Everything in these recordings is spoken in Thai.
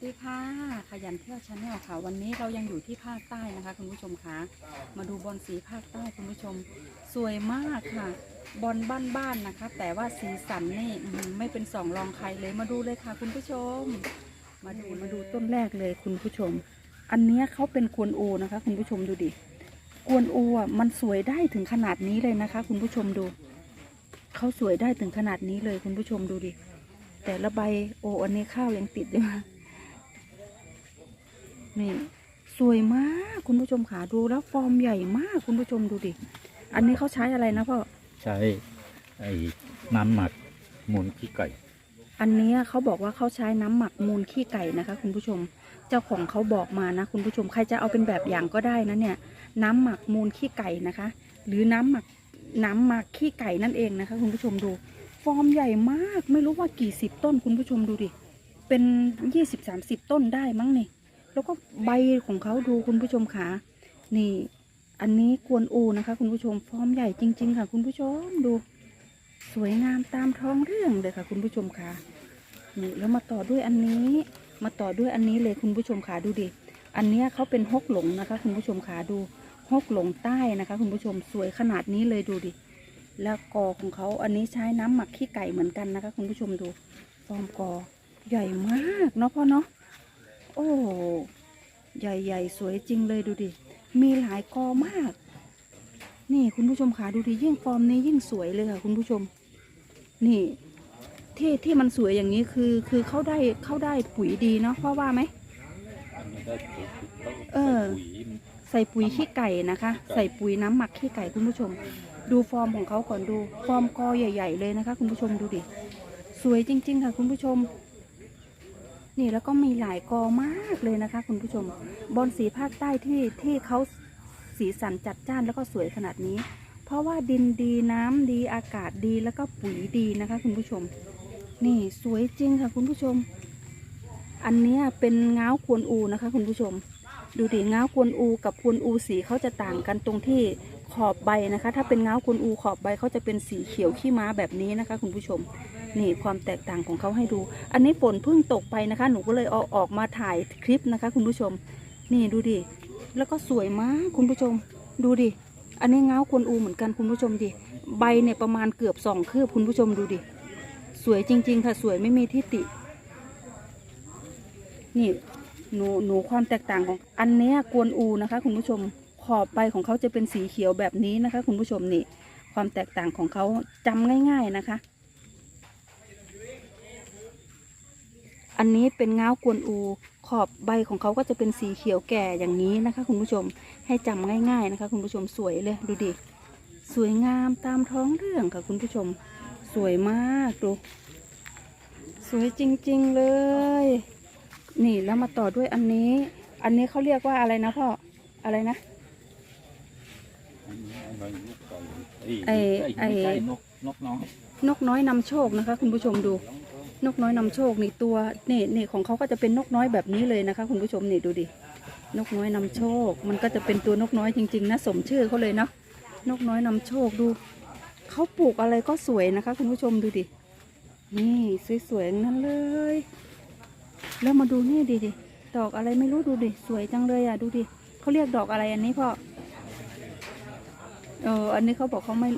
วัสดีค่ะ ขยันเที่ยวชาแนลค่ะ วันนี้เรายังอยู่ที่ภาคใต้นะคะ คุณผู้ชมคะมาดูบอลสีภาคใต้คุณผู้ชม สวยมากค่ะ บอลบ้านๆนะคะ แต่ว่าสีสันนี่ไม่เป็นสองรองใครเลยมาดูเลยค่ะ คุณผู้ชม มาดูมาดูต้นแรกเลยคุณผู้ชม อันนี้เขาเป็นกวนอูนะคะ คุณผู้ชมดูดิกวนอูอะมันสวยได้ถึงขนาดนี้เลยนะคะ คุณผู้ชมดูเขาสวยได้ถึงขนาดนี้เลยคุณผู้ชมดูดิแต่ละใบโออันนี้ข้าวยังติดเลยมา นี่สวยมากคุณผู้ชมขาดูแล้วฟอร์มใหญ่มากคุณผู้ชมดูดิ อันนี้เขาใช้อะไรนะพ่อ ใช้ไอ้น้ำหมักมูลขี้ไก่ อันเนี้ยเขาบอกว่าเขาใช้น้ำหมักมูลขี้ไก่นะคะ คุณผู้ชม เจ้าของเขาบอกมานะ คุณผู้ชมใครจะเอาเป็นแบบอย่างก็ได้นะเนี่ย น้ำหมักมูลขี้ไก่นะคะ หรือน้ำหมักน้ำหมักขี้ไก่นั่นเองนะคะ คุณผู้ชมดู ฟอร์มใหญ่มากไม่รู้ว่ากี่สิบต้นคุณผู้ชมดูดิ เป็นยี่สิบสามสิบต้นได้มั้งนี่ แล้วก็ใบของเขาดูคุณผู้ชมขานี่ อันนี้กวนอูนะคะ คุณผู้ชมฟอร์มใหญ่จริง ๆ ค่ะ คุณผู้ชมดู สวยงามตามท้องเรื่องเลยค่ะ คุณผู้ชมค่ะนี่แล้วมาต่อด้วยอันนี้ มาต่อด้วยอันนี้เลยคุณผู้ชมขาดูดิอันนี้เขาเป็นฮกหลงนะคะ คุณผู้ชมขาดูฮกหลงใต้นะคะ คุณผู้ชมสวยขนาดนี้เลยดูดิแล้วกอของเขาอันนี้ใช้น้ำหมักขี้ไก่เหมือนกันนะคะ คุณผู้ชมดูฟอร์มกอใหญ่มากเนาะพ่อเนาะ โอ้โหใหญ่ๆ สวยจริงเลยดูดิ มีหลายกอมาก นี่คุณผู้ชมขาดูดิยิ่งฟอร์มนี้ยิ่งสวยเลยค่ะ คุณผู้ชม นี่ที่ที่มันสวยอย่างนี้คือ คือเขาได้เขาได้ปุ๋ยดีเนาะเพราะว่าไหมเออ ใส่ปุ๋ยขี้ไก่นะคะ ใส่ปุ๋ยน้ำหมักขี้ไก่คุณผู้ชม ดูฟอร์มของเขาก่อนดู ฟอร์มกอใหญ่ ๆ เลยนะคะ คุณผู้ชมดูดิ สวยจริง ๆ ค่ะ คุณผู้ชม นี่แล้วก็มีหลายกอมากเลยนะคะ คุณผู้ชม บอลสีภาคใต้ที่ที่เขาสีสันจัดจ้านแล้วก็สวยขนาดนี้ เพราะว่าดินดีน้ำดีอากาศดีแล้วก็ปุ๋ยดีนะคะ คุณผู้ชม นี่สวยจริงค่ะ คุณผู้ชม อันนี้เป็นเงาวกวนอูนะคะ คุณผู้ชม ดูดิเงาวกวนอูกับกวนอูสีเขาจะต่างกันตรงที่ขอบใบนะคะ ถ้าเป็นเงาวกวนอูขอบใบเขาจะเป็นสีเขียวขี้ม้าแบบนี้นะคะ คุณผู้ชม นี่ความแตกต่างของเขาให้ดู อันนี้ฝนเพิ่งตกไปนะคะ หนูก็เลยเอาออกมาถ่ายคลิปนะคะ คุณผู้ชม นี่ดูดิ แล้วก็สวยมากคุณผู้ชม ดูดิ อันนี้เงาวกวนอูเหมือนกันคุณผู้ชมดิ ใบเนี่ยประมาณเกือบสองคืบคุณผู้ชมดูดิ สวยจริง ๆ ค่ะ สวยไม่มีที่ติ นี่หนูหนูความแตกต่างของอันนี้กวนอูนะคะ คุณผู้ชม ขอบใบของเขาจะเป็นสีเขียวแบบนี้นะคะ คุณผู้ชมนี่ ความแตกต่างของเขาจำง่าย ๆนะคะ อันนี้เป็นง้าวกวนอู ขอบใบของเขาก็จะเป็นสีเขียวแก่อย่างนี้นะคะ คุณผู้ชมให้จำง่าย ๆนะคะ คุณผู้ชมสวยเลยดูดิสวยงามตามท้องเรื่องค่ะ คุณผู้ชม สวยมากดู สวยจริง ๆเลย นี่แล้วมาต่อด้วยอันนี้ อันนี้เขาเรียกว่าอะไรนะพ่ออะไรนะอันนี้อะไรลูกไก่ไอ้ไอ้ไม่ใช่นกนกน้อยนกน้อยนำโชคนะคะ คุณผู้ชมดู นกน้อยนำโชคนี่ตัวนี่นี่ของเขาก็จะเป็นนกน้อยแบบนี้เลยนะคะ คุณผู้ชมนี่ดูดินกน้อยนำโชค มันก็จะเป็นตัวนกน้อยจริงๆนะสมชื่อเขาเลยเนาะนกน้อยนำโชคดูเขาปลูกอะไรก็สวยนะคะ คุณผู้ชมดูดินี่สวยๆนั้นเลย แล้วมาดูนี่ดิดิดอกอะไรไม่รู้ดูดิสวยจังเลยอะดูดิเขาเรียกดอกอะไรอันนี้พ่อเอออันนี้เขาบอกเขาไม่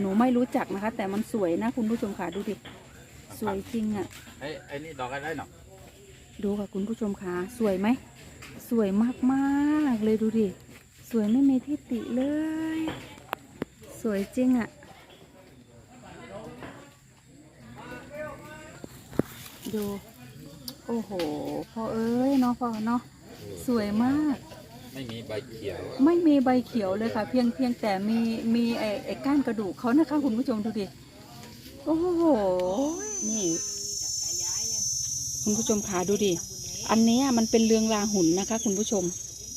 หนูไม่รู้จักนะคะ แต่มันสวยนะคุณผู้ชมค่ะดูดิ สวยจริงอะ ไอ้ไอ้นี่ดอกอะไรเนาะดูค่ะคุณผู้ชมค่ะสวยไหม สวยมากๆเลยดูดิ สวยไม่มีที่ติเลย สวยจริงอะ ดู โอ้โหพ่อเอ้ยเนาะพ่อเนาะสวยมาก ไม่มีใบเขียวไม่มีใบเขียวเลยค่ะ เพียงเพียงแต่มีมีไอ้ไอ้ก้านกระดูกเขานะคะคุณผู้ชมดูดิ โอ้โห นี่ คุณผู้ชมขาดูดิ อันนี้มันเป็นเรืองราหุนนะคะ คุณผู้ชม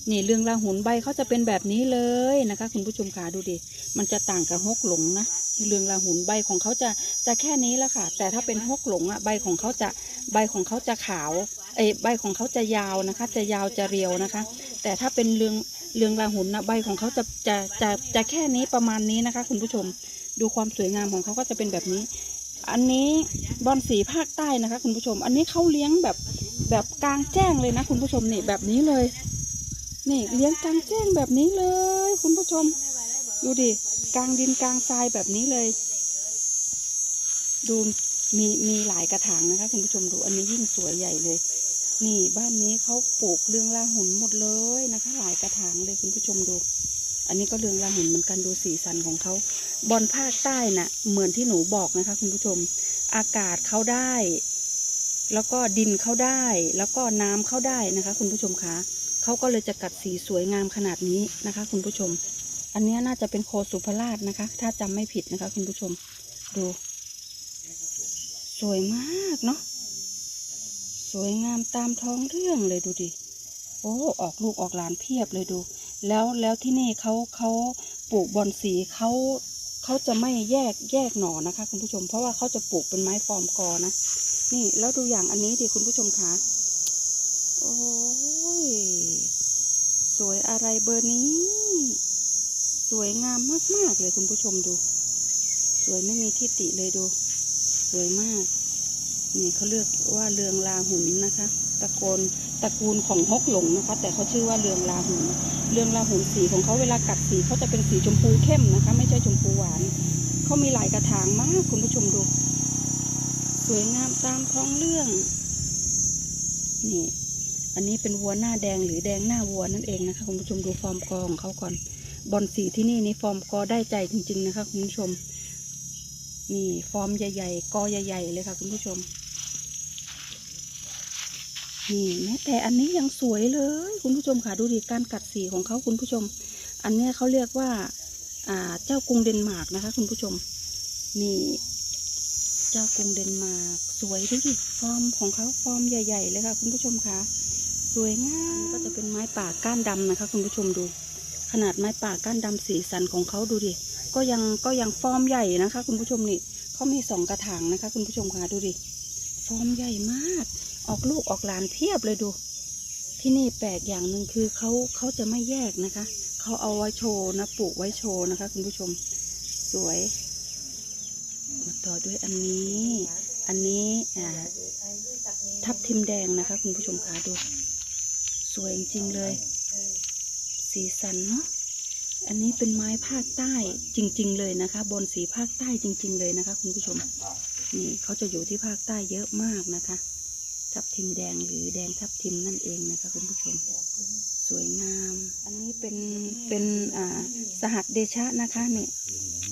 นี่เรืองราหุนใบเขาจะเป็นแบบนี้เลยนะคะ คุณผู้ชมขาดูดิ มันจะต่างกับฮกหลงนะเรืองราหุนใบของเขาจะจะแค่นี้ละค่ะ แต่ถ้าเป็นฮกหลงอะใบของเขาจะใบของเขาจะขาวเอยใบของเขาจะยาวนะคะ จะยาวจะเรียวนะคะ แต่ถ้าเป็นเรืองเรืองราหุนนะใบของเขาจะจะจะจะแค่นี้ประมาณนี้นะคะ คุณผู้ชมดูความสวยงามของเขาก็จะเป็นแบบนี้ อันนี้บอลสีภาคใต้นะคะ คุณผู้ชม อันนี้เขาเลี้ยงแบบแบบกลางแจ้งเลยนะ คุณผู้ชมนี่แบบนี้เลย นี่เลี้ยงกลางแจ้งแบบนี้เลย คุณผู้ชม ดูดิกลางดินกลางทรายแบบนี้เลย ดูมีมีหลายกระถางนะคะ คุณผู้ชมดูอันนี้ยิ่งสวยใหญ่เลย นี่บ้านนี้เขาปลูกเรื่องล่าหุนหมดเลยนะคะ หลายกระถางเลยคุณผู้ชมดู อันนี้ก็เรืองลาหุนเหมือนกันดูสีสันของเขาบอลภาคใต้น่ะ เหมือนที่หนูบอกนะคะ คุณผู้ชม อากาศเขาได้ แล้วก็ดินเขาได้ แล้วก็น้ำเขาได้นะคะ คุณผู้ชมคะเขาก็เลยจะกัดสีสวยงามขนาดนี้นะคะ คุณผู้ชม อันนี้น่าจะเป็นโคสุภราชนะคะ ถ้าจำไม่ผิดนะคะ คุณผู้ชม ดู สวยมากเนาะสวยงามตามท้องเรื่องเลยดูดิโอ้ออกลูกออกหลานเพียบเลยดู แล้วแล้วที่นี่เขาเขาปลูกบอนสีเขาเขาจะไม่แยกแยกหน่อนะคะ คุณผู้ชม เพราะว่าเขาจะปลูกเป็นไม้ฟอร์มกอนะ นี่แล้วดูอย่างอันนี้ดิคุณผู้ชมคะโอ้ยสวยอะไรเบอร์นี้ สวยงามมาก ๆ เลยคุณผู้ชมดู สวยไม่มีที่ติเลยดู สวยมาก นี่เขาเลือกว่าเรืองลาหุนนะคะ ตะโกน ตระกูลของฮกหลงนะคะ แต่เขาชื่อว่าเรืองลาหุนเรืองลาหุนสีของเขาเวลากัดสีเขาจะเป็นสีชมพูเข้มนะคะ ไม่ใช่ชมพูหวานเขามีหลายกระถางมากคุณผู้ชมดู สวยงามตามท้องเรื่อง นี่ อันนี้เป็นวัวหน้าแดงหรือแดงหน้าวัวนั่นเองนะคะคุณผู้ชมดูฟอร์มกอของเขาก่อนบอลสีที่นี่นี่ฟอร์มกอได้ใจจริง ๆ นะคะคุณผู้ชมนี่ฟอร์มใหญ่ ๆ กอใหญ่ ๆ เลยค่ะคุณผู้ชม นี่แม้แต่อันนี้ยังสวยเลย คุณผู้ชมค่ะดูดิการกัดสีของเขาคุณผู้ชม อันเนี้ยเขาเรียกว่าอ่าเจ้ากรุงเดนมาร์กนะคะ คุณผู้ชม นี่ เจ้ากรุงเดนมาร์กสวยดูดิฟอร์มของเขาฟอร์มใหญ่ ๆ เลยค่ะ คุณผู้ชมค่ะสวยงามก็จะเป็นไม้ป่าก้านดำนะคะ คุณผู้ชมดู ขนาดไม้ป่าก้านดำสีสันของเขาดูดิก็ยังก็ยังฟอร์มใหญ่นะคะ คุณผู้ชมนี่เขามีสองกระถางนะคะ คุณผู้ชมค่ะดูดิฟอร์มใหญ่มาก ออกลูกออกหลานเพียบเลยดู ที่นี่แปลกอย่างหนึ่งคือเขาเขาจะไม่แยกนะคะ เขาเอาไว้โชว์นะปลูกไว้โชว์นะคะ คุณผู้ชมสวย ต่อด้วยอันนี้ อันนี้อ่าทับทิมแดงนะคะ คุณผู้ชมคะดู สวยจริงเลย สีสันเนาะอันนี้เป็นไม้ภาคใต้จริง ๆ เลยนะคะ บนสีภาคใต้จริง ๆ เลยนะคะ คุณผู้ชมนี่เขาจะอยู่ที่ภาคใต้เยอะมากนะคะ ทับทิมแดงหรือแดงทับทิมนั่นเองนะคะคุณผู้ชม สวยงาม อันนี้เป็นเป็นอ่าสหัสเดชะนะคะเนี่ย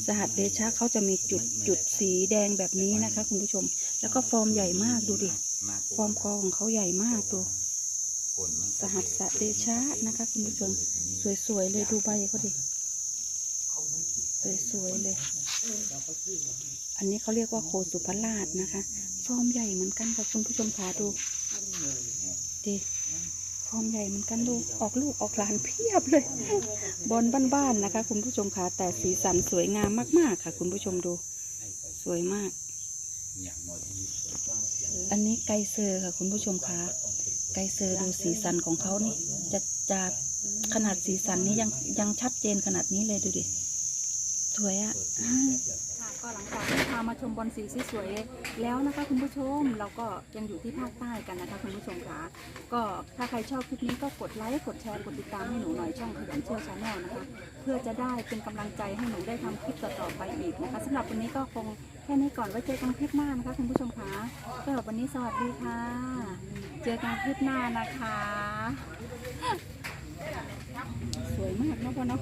สหัสเดชะเขาจะมีจุดจุดสีแดงแบบนี้นะคะ คุณผู้ชม แล้วก็ฟอร์มใหญ่มากดูดิฟอร์มกอของเขาใหญ่มากดูสหัสสเดชะนะคะ คุณผู้ชม สวยๆเลยดูใบเขาดิสวยๆเลย อันนี้เขาเรียกว่าโคสุภราชนะคะ ฟอร์มใหญ่เหมือนกันค่ะคุณผู้ชมขาดูดิฟอร์มใหญ่เหมือนกันดูออกลูกออกหลานเพียบเลย บอลบ้านๆนะคะ คุณผู้ชมขาแต่สีสันสวยงามมากๆค่ะ คุณผู้ชมดู สวยมาก อันนี้ไกเซอร์ค่ะ คุณผู้ชมคะไกเซอร์ดูสีสันของเขานี่จะจะขนาดสีสันนี้ยังยังชัดเจนขนาดนี้เลยดูดิส วยอะอ่า ค่ะก็หลังจากที่พามาชมบอลสีสวยๆแล้วนะคะคุณผู้ชมเราก็ยังอยู่ที่ภาคใต้กันนะคะคุณผู้ชมคะก็ถ้าใครชอบคลิปนี้ก็กดไลค์กดแชร์กดติดตามให้หนูหน่อยช่องขยันเชี่ยวชาแนลนะคะ เพื่อจะได้เป็นกำลังใจให้หนูได้ทำคลิปต่อๆไปอีกนะคะสำหรับวันนี้ก็คงแค่นี้ก่อนไว้เจอกันคลิปหน้านะคะคุณผู้ชมคะสำหรับวันนี้สวัสดีค่ะ เจอกันคลิปหน้านะคะ สวยมากเนาะพ่อเนาะ